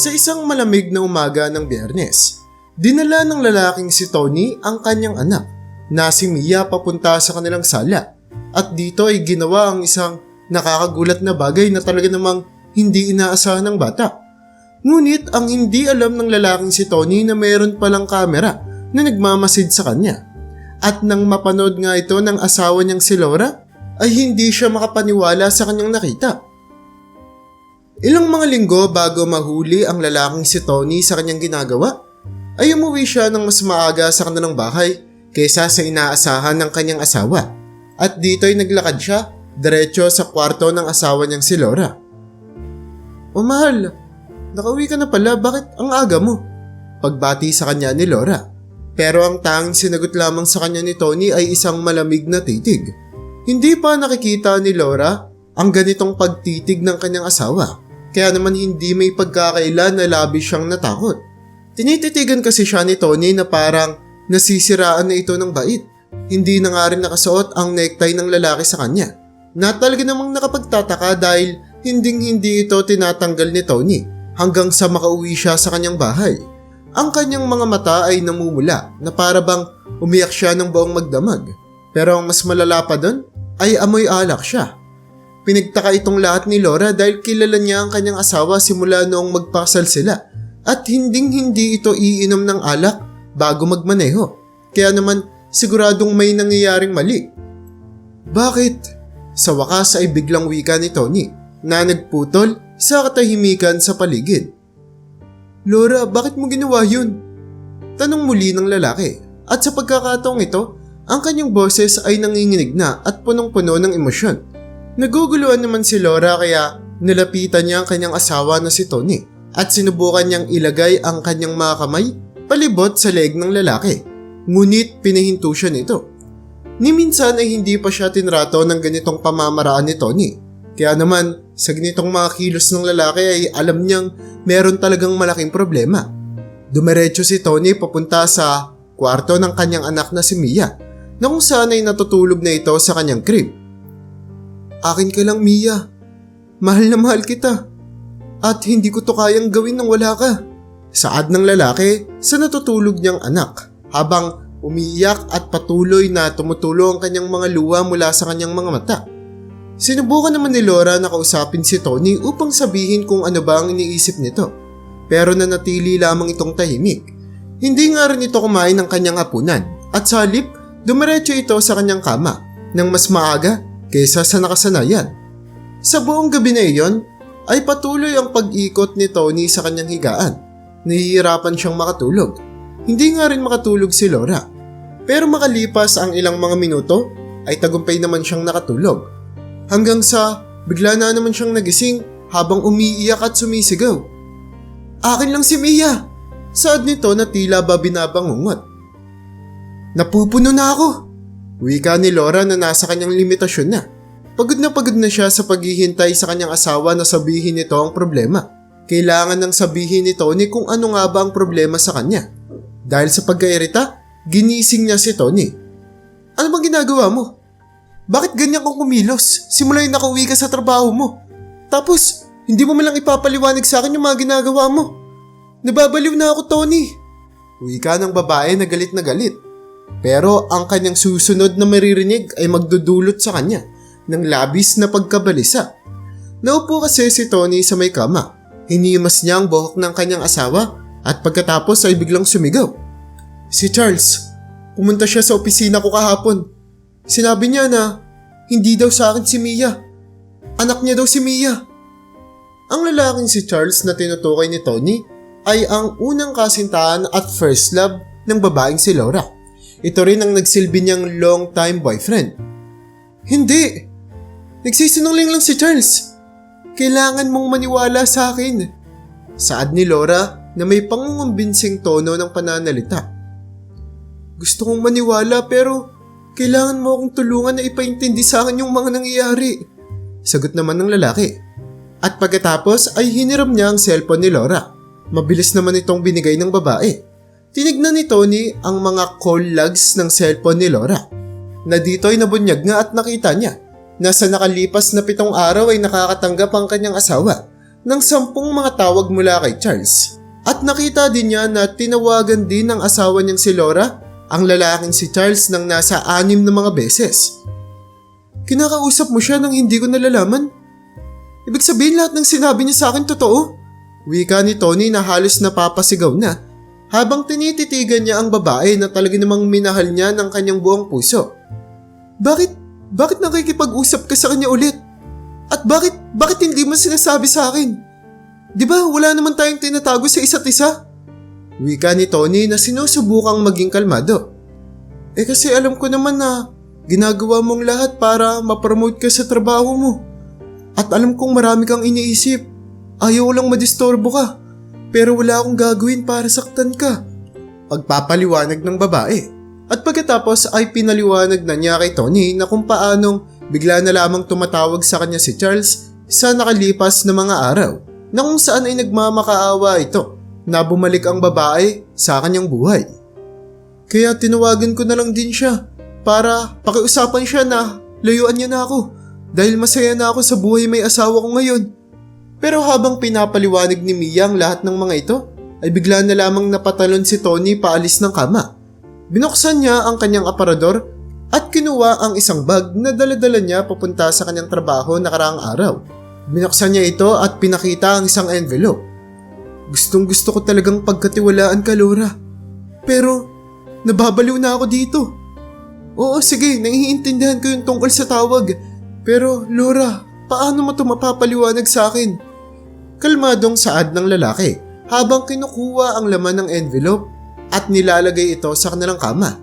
Sa isang malamig na umaga ng biyernes, dinala ng lalaking si Tony ang kanyang anak na si Mia papunta sa kanilang sala at dito ay ginawa ang isang nakakagulat na bagay na talaga namang hindi inaasahan ng bata. Ngunit ang hindi alam ng lalaking si Tony na mayroon palang kamera na nagmamasid sa kanya. At nang mapanood nga ito ng asawa niyang si Laura, ay hindi siya makapaniwala sa kanyang nakita. Ilang mga linggo bago mahuli ang lalaking si Tony sa kanyang ginagawa, ay umuwi siya ng mas maaga sa kanilang bahay kaysa sa inaasahan ng kanyang asawa. At dito ay naglakad siya diretso sa kwarto ng asawa niyang si Laura. O mahal, nakauwi ka na pala, bakit ang aga mo? Pagbati sa kanya ni Laura. Pero ang tanging sinagot lamang sa kanya ni Tony ay isang malamig na titig. Hindi pa nakikita ni Laura ang ganitong pagtitig ng kanyang asawa. Kaya naman hindi may pagkakaila na labi siyang natakot. Tinititigan kasi siya ni Tony na parang nasisiraan na ito ng bait. Hindi na nga rin nakasuot ang necktie ng lalaki sa kanya. Na talaga namang nakapagtataka dahil hinding hindi ito tinatanggal ni Tony hanggang sa makauwi siya sa kanyang bahay. Ang kanyang mga mata ay namumula na para bang umiyak siya ng buong magdamag. Pero ang mas malala pa doon ay amoy alak siya. Pinagtaka itong lahat ni Laura dahil kilala niya ang kanyang asawa simula noong magpakasal sila at hinding hindi ito iinom ng alak bago magmaneho. Kaya naman siguradong may nangyayaring mali. Bakit? Sa wakas ay biglang wika ni Tony na nagputol sa katahimikan sa paligid. Laura, bakit mo ginawa yun? Tanong muli ng lalaki. At sa pagkakataong ito, ang kanyang boses ay nanginginig na at punong-puno ng emosyon. Naguguluhan naman si Laura kaya nilapitan niya ang kanyang asawa na si Tony at sinubukan niyang ilagay ang kanyang mga kamay palibot sa leg ng lalaki. Ngunit pinahinto siya nito. Ni minsan ay hindi pa siya tinrato ng ganitong pamamaraan ni Tony. Kaya naman, sa ganitong mga kilos ng lalaki ay alam niyang meron talagang malaking problema. Dumiretso si Tony papunta sa kwarto ng kanyang anak na si Mia na kung saan ay natutulog na ito sa kanyang crib. Akin ka lang Mia. Mahal na mahal kita. At hindi ko to kayang gawin nang wala ka. Saad ng lalaki sa natutulog niyang anak habang umiiyak at patuloy na tumutulo ang kanyang mga luha mula sa kanyang mga mata. Sinubukan naman ni Laura na kausapin si Tony upang sabihin kung ano ba ang iniisip nito. Pero nanatili lamang itong tahimik. Hindi nga rin ito kumain ng kanyang hapunan at sa halip, dumiretso ito sa kanyang kama ng mas maaga kaysa sa nakasanayan. Sa buong gabi na iyon, ay patuloy ang pag-ikot ni Tony sa kanyang higaan. Nahihirapan siyang makatulog. Hindi nga rin makatulog si Laura. Pero makalipas ang ilang mga minuto, ay tagumpay naman siyang nakatulog. Hanggang sa bigla na naman siyang nagising habang umiiyak at sumisigaw. Akin lang si Mia! Saad nito na tila ba binabangungot. Napupuno na ako! Wika ni Laura na nasa kanyang limitasyon na. Pagod na pagod na siya sa paghihintay sa kanyang asawa na sabihin nito ang problema. Kailangan nang sabihin ni Tony kung ano nga ba ang problema sa kanya. Dahil sa pagkairita, ginising niya si Tony. Ano bang ginagawa mo? Bakit ganyan kang kumilos? Simula yung nakauwi ka sa trabaho mo. Tapos, hindi mo malang ipapaliwanag sa akin yung mga ginagawa mo. Nababaliw na ako, Tony. Uwi ka ng babae na galit na galit. Pero ang kanyang susunod na maririnig ay magdudulot sa kanya ng labis na pagkabalisa. Naupo kasi si Tony sa may kama. Hinimas niya ang buhok ng kanyang asawa at pagkatapos ay biglang sumigaw. Si Charles, pumunta siya sa opisina ko kahapon. Sinabi niya na hindi daw sa akin si Mia. Anak niya daw si Mia. Ang lalaking si Charles na tinutukoy ni Tony ay ang unang kasintahan at first love ng babaeng si Laura. Ito rin ang nagsilbi niyang long-time boyfriend. Hindi! Nagsisinungaling lang si Charles. Kailangan mong maniwala sa akin. Saad ni Laura na may pangungumbensing tono ng pananalita. Gusto kong maniwala pero kailangan mo akong tulungan na ipaintindi sa akin yung mga nangyayari. Sagot naman ng lalaki. At pagkatapos ay hiniram niya ang cellphone ni Laura. Mabilis naman itong binigay ng babae. Tinignan ni Tony ang mga call logs ng cellphone ni Laura. Na dito nabunyag nga at nakita niya na sa nakalipas na pitong araw ay nakakatanggap ang kanyang asawa ng sampung mga tawag mula kay Charles. At nakita din niya na tinawagan din ng asawa niyang si Laura ang lalaking si Charles ng nasa anim na mga beses. Kinakausap mo siya nang hindi ko nalalaman? Ibig sabihin lahat ng sinabi niya sa akin totoo? Wika ni Tony na halos napapasigaw na habang tinititigan niya ang babae na talaga namang minahal niya ng kanyang buong puso. Bakit, bakit nakikipag-usap ka sa kanya ulit? At bakit, bakit hindi mo sinasabi sa akin? Di ba wala naman tayong tinatago sa isa't isa? Wika ni Tony na sinusubukang maging kalmado. Eh kasi alam ko naman na ginagawa mong lahat para mapromote ka sa trabaho mo. At alam kong marami kang iniisip. Ayaw lang madistorbo ka. Pero wala akong gagawin para saktan ka. Pagpapaliwanag ng babae. At pagkatapos ay pinaliwanag na niya kay Tony na kung paanong bigla na lamang tumatawag sa kanya si Charles sa nakalipas na mga araw na kung saan ay nagmamakaawa ito na bumalik ang babae sa kanyang buhay. Kaya tinawagan ko na lang din siya para pakiusapan siya na layuan niya na ako dahil masaya na ako sa buhay may asawa ko ngayon. Pero habang pinapaliwanag ni Mia ang lahat ng mga ito, ay bigla na lamang napatalon si Tony paalis ng kama. Binuksan niya ang kanyang aparador at kinuha ang isang bag na daladala niya papunta sa kanyang trabaho nakaraang araw. Binuksan niya ito at pinakita ang isang envelope. Gustong gusto ko talagang pagkatiwalaan ka, Laura. Pero, nababaliw na ako dito. Oo, sige, naiintindihan ko yung tungkol sa tawag. Pero, Laura, paano mo ito mapapaliwanag sa akin? Kalmadong saad ng lalaki habang kinukuha ang laman ng envelope at nilalagay ito sa kanilang kama.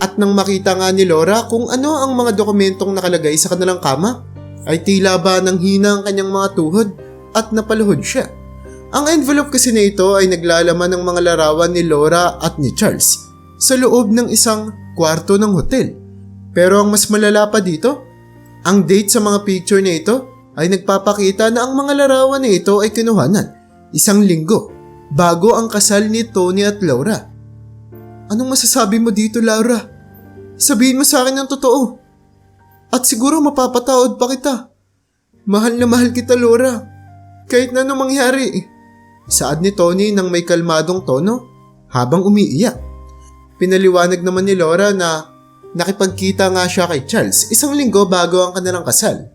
At nang makita nga ni Laura kung ano ang mga dokumentong nakalagay sa kanilang kama, ay tila ba nang hina ang kanyang mga tuhod at napaluhod siya. Ang envelope kasi na ito ay naglalaman ng mga larawan ni Laura at ni Charles sa loob ng isang kwarto ng hotel. Pero ang mas malala pa dito, ang date sa mga picture na ito ay nagpapakita na ang mga larawan na ito ay kinuhanan isang linggo bago ang kasal ni Tony at Laura. Anong masasabi mo dito, Laura? Sabihin mo sa akin ang totoo. At siguro mapapatawad pa kita. Mahal na mahal kita, Laura. Kahit na anong mangyari. Saad ni Tony nang may kalmadong tono habang umiiyak. Pinaliwanag naman ni Laura na nakipagkita nga siya kay Charles isang linggo bago ang kanilang kasal.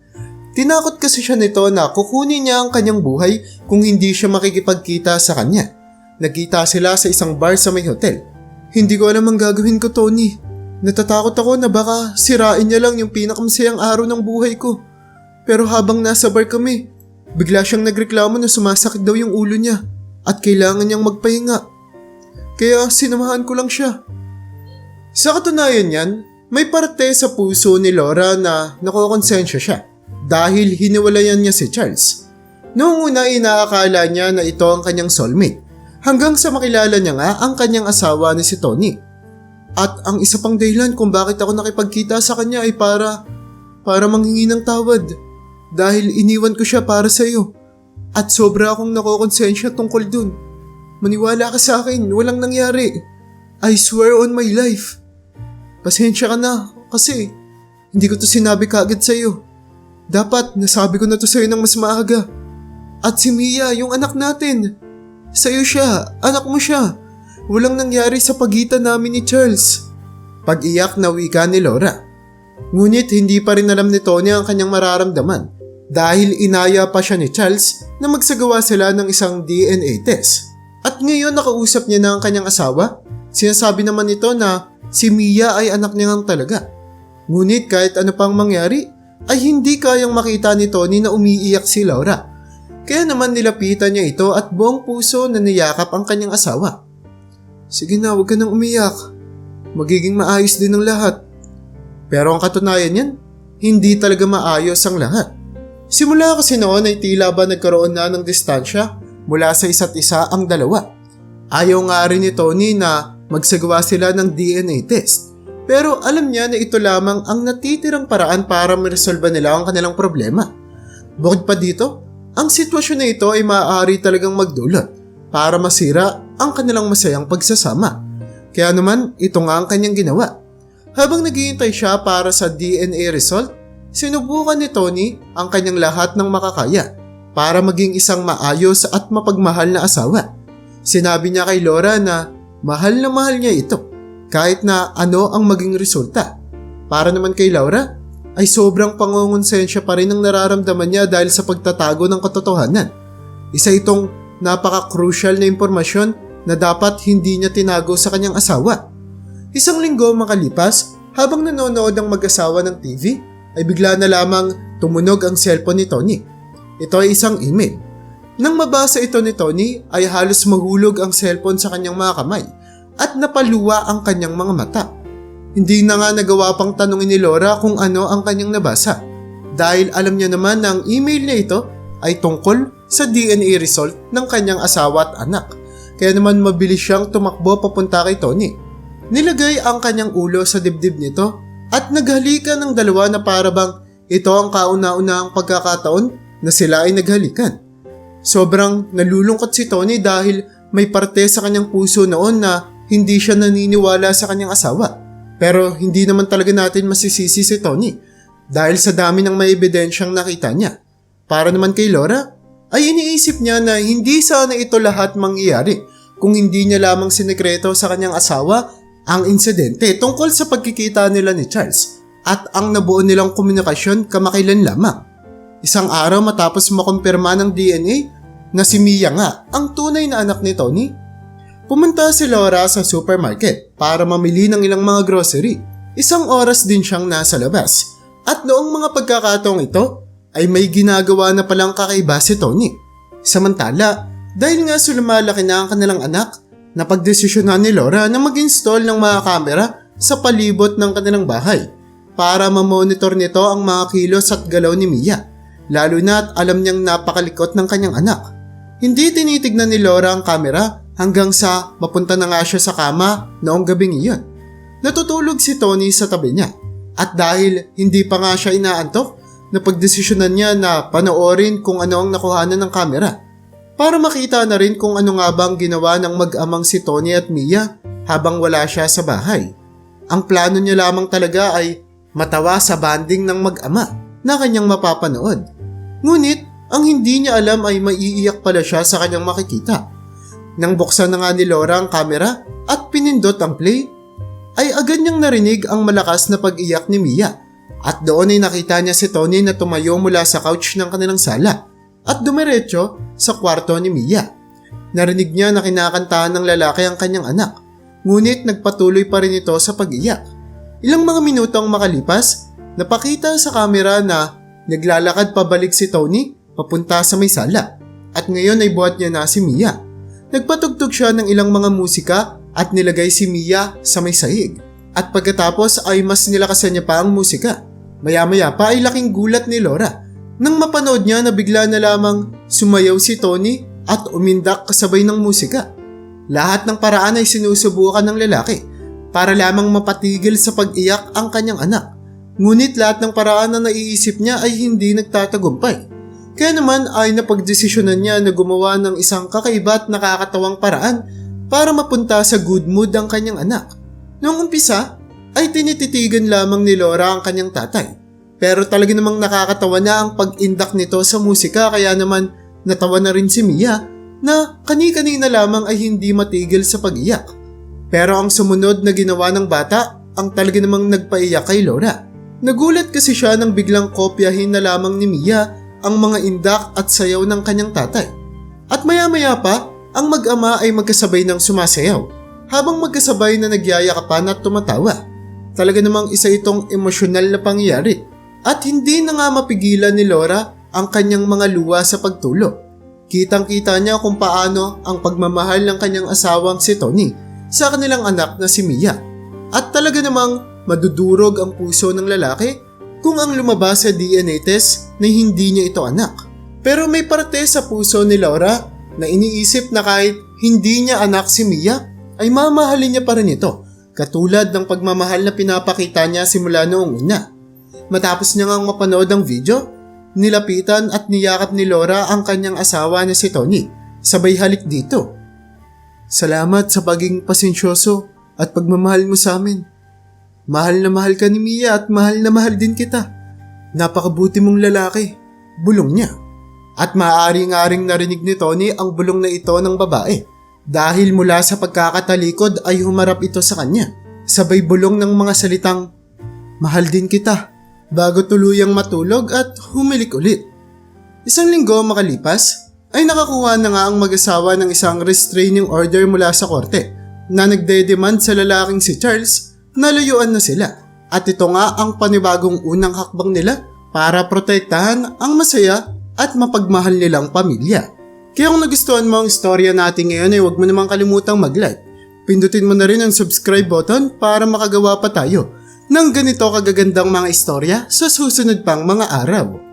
Tinakot kasi siya nito na kukunin niya ang kanyang buhay kung hindi siya makikipagkita sa kanya. Nagkita sila sa isang bar sa may hotel. Hindi ko alam ang gagawin ko, Tony. Natatakot ako na baka sirain niya lang yung pinakamasayang araw ng buhay ko. Pero habang nasa bar kami, bigla siyang nagreklamo na sumasakit daw yung ulo niya at kailangan niyang magpahinga. Kaya sinamahan ko lang siya. Sa katunayan yan, may parte sa puso ni Laura na nakokonsensya siya dahil hiniwalayan niya si Charles. Noong una inaakala niya na ito ang kanyang soulmate hanggang sa makilala niya nga ang kanyang asawa na si Tony. At ang isa pang dahilan kung bakit ako nakipagkita sa kanya ay para para manghingi ng tawad dahil iniwan ko siya para sa iyo. At sobra akong nakokonsensya tungkol dun. Maniwala ka sa akin, walang nangyari. I swear on my life. Pasensya ka na kasi hindi ko to sinabi kaagad sa iyo. Dapat nasabi ko na to sa iyo ng mas maaga. At si Mia, yung anak natin. Sa'yo siya, anak mo siya. Walang nangyari sa pagitan namin ni Charles. Pag-iyak na wika ni Laura. Ngunit hindi pa rin alam ni Tony ang kanyang mararamdaman dahil inaya pa siya ni Charles na magsagawa sila ng isang DNA test. At ngayon nakausap niya na ang kanyang asawa. Sinasabi naman nito na si Mia ay anak niya nga talaga. Ngunit kahit ano pang mangyari, ay hindi kayang makita ni Tony na umiiyak si Laura. Kaya naman nilapitan niya ito at buong puso na niyakap ang kanyang asawa. Sige na, huwag ka nang umiyak. Magiging maayos din ang lahat. Pero ang katunayan yan, hindi talaga maayos ang lahat. Simula kasi noon ay tila ba nagkaroon na ng distansya mula sa isa't isa ang dalawa. Ayaw nga rin ni Tony na magsagawa sila ng DNA test. Pero alam niya na ito lamang ang natitirang paraan para maresolba nila ang kanilang problema. Bukod pa dito, ang sitwasyon na ito ay maaari talagang magdulot para masira ang kanilang masayang pagsasama. Kaya naman, ito nga ang kanyang ginawa. Habang naghihintay siya para sa DNA result, sinubukan ni Tony ang kanyang lahat ng makakaya para maging isang maayos at mapagmahal na asawa. Sinabi niya kay Laura na mahal na mahal niya ito kahit na ano ang maging resulta. Para naman kay Laura, ay sobrang pangungonsensya pa rin ang nararamdaman niya dahil sa pagtatago ng katotohanan. Isa itong napaka-crucial na impormasyon na dapat hindi niya tinago sa kanyang asawa. Isang linggo makalipas, habang nanonood ang mag-asawa ng TV, ay bigla na lamang tumunog ang cellphone ni Tony. Ito ay isang email. Nang mabasa ito ni Tony ay halos mahulog ang cellphone sa kanyang mga kamay at napaluwa ang kanyang mga mata. Hindi na nga nagawa pang tanongin ni Laura kung ano ang kanyang nabasa dahil alam niya naman na ang email na ito ay tungkol sa DNA result ng kanyang asawa at anak. Kaya naman mabilis siyang tumakbo papunta kay Tony. Nilagay ang kanyang ulo sa dibdib nito at naghalikan ng dalawa na parabang ito ang kauna-unahang pagkakataon na sila ay naghalikan. Sobrang nalulungkot si Tony dahil may parte sa kanyang puso noon na hindi siya naniniwala sa kanyang asawa. Pero hindi naman talaga natin masisisi si Tony dahil sa dami ng may ebidensyang nakita niya. Para naman kay Laura, ay iniisip niya na hindi sana ito lahat mangyayari kung hindi niya lamang sinekreto sa kanyang asawa ang insidente tungkol sa pagkikita nila ni Charles at ang nabuo nilang komunikasyon kamakailan lamang. Isang araw matapos makumpirma ng DNA na si Mia nga ang tunay na anak ni Tony, pumunta si Laura sa supermarket para mamili ng ilang mga grocery. Isang oras din siyang nasa labas at noong mga pagkakataong ito ay may ginagawa na palang kakaiba si Tony. Samantala, dahil nga sa lumalaki na ang kanilang anak, napagdesisyonan ni Laura na mag-install ng mga kamera sa palibot ng kanilang bahay para mamonitor nito ang mga kilos at galaw ni Mia, lalo na at alam niyang napakalikot ng kanyang anak. Hindi tinitignan ni Laura ang kamera hanggang sa mapunta na nga siya sa kama noong gabing iyon. Natutulog si Tony sa tabi niya at dahil hindi pa nga siya inaantok, napagdesisyonan niya na panoorin kung ano ang nakuhanan ng kamera para makita na rin kung ano nga bang ginawa ng mag-amang si Tony at Mia habang wala siya sa bahay. Ang plano niya lamang talaga ay matawa sa banding ng mag-ama na kanyang mapapanood. Ngunit ang hindi niya alam ay maiiyak pala siya sa kanyang makikita. Nang buksan na nga ni Laura ang kamera at pinindot ang play, ay agad niyang narinig ang malakas na pag-iyak ni Mia at doon ay nakita niya si Tony na tumayo mula sa couch ng kanilang sala at dumiretso sa kwarto ni Mia. Narinig niya na kinakantahan ng lalaki ang kanyang anak, ngunit nagpatuloy pa rin ito sa pag-iyak. Ilang mga minutong makalipas, napakita sa kamera na naglalakad pabalik si Tony papunta sa may sala at ngayon ay buhat niya na si Mia. Nagpatugtog siya ng ilang mga musika at nilagay si Mia sa may sahig. At pagkatapos ay mas nilakasan niya pa ang musika. Maya-maya pa ay laking gulat ni Laura nang mapanood niya na bigla na lamang sumayaw si Tony at umindak kasabay ng musika. Lahat ng paraan ay sinusubukan ng lalaki para lamang mapatigil sa pag-iyak ang kanyang anak. Ngunit lahat ng paraan na naiisip niya ay hindi nagtatagumpay. Kaya naman ay napagdesisyonan niya na gumawa ng isang kakaiba at nakakatawang paraan para mapunta sa good mood ang kanyang anak. Noong umpisa, ay tinititigan lamang ni Laura ang kanyang tatay. Pero talaga namang nakakatawa na ang pag-indak nito sa musika kaya naman natawa na rin si Mia na kani-kanina lamang ay hindi matigil sa pag-iyak. Pero ang sumunod na ginawa ng bata ang talaga namang nagpaiyak kay Laura. Nagulat kasi siya nang biglang kopyahin na lamang ni Mia ang mga indak at sayaw ng kanyang tatay. At maya-maya pa, ang mag-ama ay magkasabay ng sumasayaw habang magkasabay na nagyayakapan at tumatawa. Talaga namang isa itong emosyonal na pangyayari at hindi na nga mapigilan ni Laura ang kanyang mga luwa sa pagtulo. Kitang-kita niya kung paano ang pagmamahal ng kanyang asawang si Tony sa kanilang anak na si Mia. At talaga namang madudurog ang puso ng lalaki kung ang lumabas sa DNA test na hindi niya ito anak. Pero may parte sa puso ni Laura na iniisip na kahit hindi niya anak si Mia, ay mamahalin niya pa rin ito, katulad ng pagmamahal na pinapakita niya simula noong una. Matapos niya ngang mapanood ang video, nilapitan at niyakap ni Laura ang kanyang asawa na si Tony, sabay halik dito. Salamat sa pagiging pasensyoso at pagmamahal mo sa amin. Mahal na mahal ka ni Mia at mahal na mahal din kita. Napakabuti mong lalaki. Bulong niya. At maaari nga ring narinig ni Tony ang bulong na ito ng babae. Dahil mula sa pagkakatalikod ay humarap ito sa kanya. Sabay bulong ng mga salitang, Mahal din kita. Bago tuluyang matulog at humilik ulit. Isang linggo makalipas, ay nakakuha na nga ang mag-asawa ng isang restraining order mula sa korte na nagde-demand sa lalaking si Charles na layuan na sila. At ito nga ang panibagong unang hakbang nila para protektahan ang masaya at mapagmahal nilang pamilya. Kaya kung nagustuhan mo ang istorya natin ngayon ay huwag mo namang kalimutang mag-like. Pindutin mo na rin ang subscribe button para makagawa pa tayo ng ganito kagagandang mga istorya sa susunod pang mga araw.